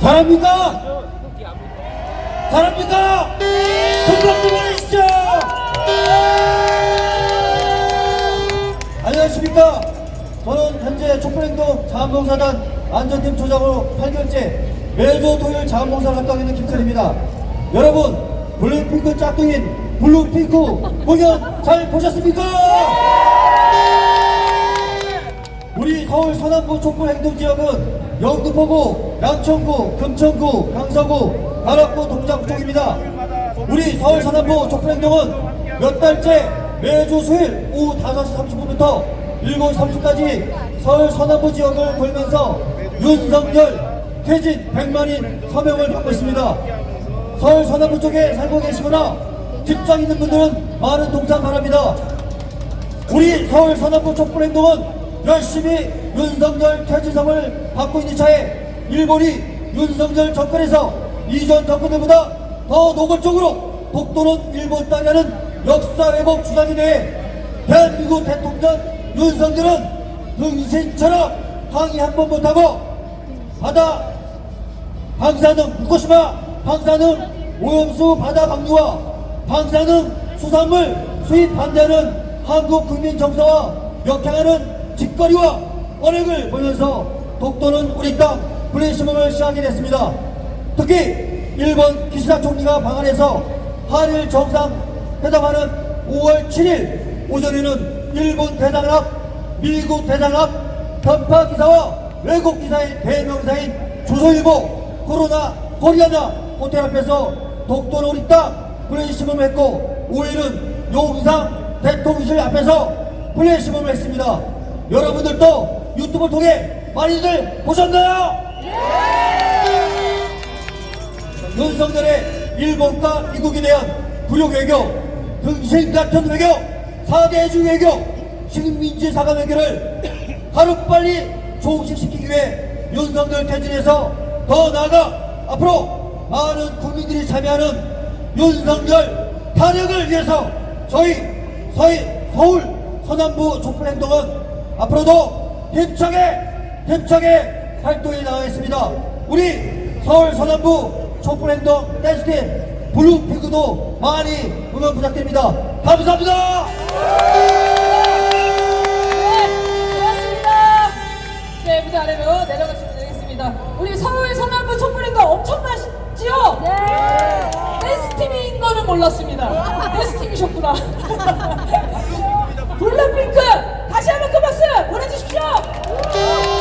잘합니까? 잘합니까? 손박수 보내주시죠! 안녕하십니까? 저는 현재 촛불행동 자원봉사단 안전팀 조장으로 8개월째 매주 토요일 자원봉사를 합당하는 김철입니다. 여러분, 블랙핑크 짝퉁인 블루핑크 공연 잘 보셨습니까? 우리 서울 서남부 촛불행동지역은 영등포구, 양천구, 금천구, 강서구, 가락구, 동작구 쪽입니다. 우리 서울 서남부 촛불행동은 몇 달째 매주 수요일 오후 5시 30분부터 7시 30분까지 서울 서남부 지역을 돌면서 윤석열 퇴진 100만인 서명을 받고 있습니다. 서울 서남부 쪽에 살고 계시거나 직장 있는 분들은 많은 동참 바랍니다. 우리 서울 서남부 촛불 행동은 열심히 윤석열 퇴진성을 받고 있는 차에 일본이 윤석열 정권에서 이전 정권들보다 더 노골적으로 독도는 일본 땅이라는 역사 왜곡 주장에 대해 대한민국 대통령 윤석열은 등신처럼 항의 한 번 못하고 바다 방사능 후쿠시마 방사능 오염수 바다 방류와 방사능 수산물 수입 반대하는 한국 국민 정서와 역행하는 짓거리와 언행을 보면서 독도는 우리 땅 플래시몹을 시작하게 됐습니다. 특히 일본 기시다 총리가 방한해서 한일 정상회담하는 5월 7일 오전에는 일본 대장을 앞 미국 대장을 앞 편파 기사와 외국 기사의 대명사인 조선일보 코로나 코리아나 호텔 앞에서 독도는 우리 땅 플래시몹을 했고 5일은 용상 대통령실 앞에서 플래시몹을 했습니다. 여러분들도 유튜브를 통해 많이들 보셨나요? 윤석열의 일본과 미국에 대한 불용 외교, 등신 같은 외교, 사대주 외교, 식민지 사과 외교를 하루빨리 종식시키기 위해 윤석열 퇴진에서 더 나아가 앞으로 많은 국민들이 참여하는 윤석열 탄핵을 위해서 저희 서희 서울 서남부 촛불행동은 앞으로도 힘차게 힘차게 활동에 나가겠습니다. 우리 서울 서남부 촛불행동 댄스팀 블루피그도 많이 응원 부탁드립니다. 감사합니다. 거는 몰랐습니다. 베스팀이셨구나. 블랙핑크! 다시 한번 큰 박수 보내주십시오.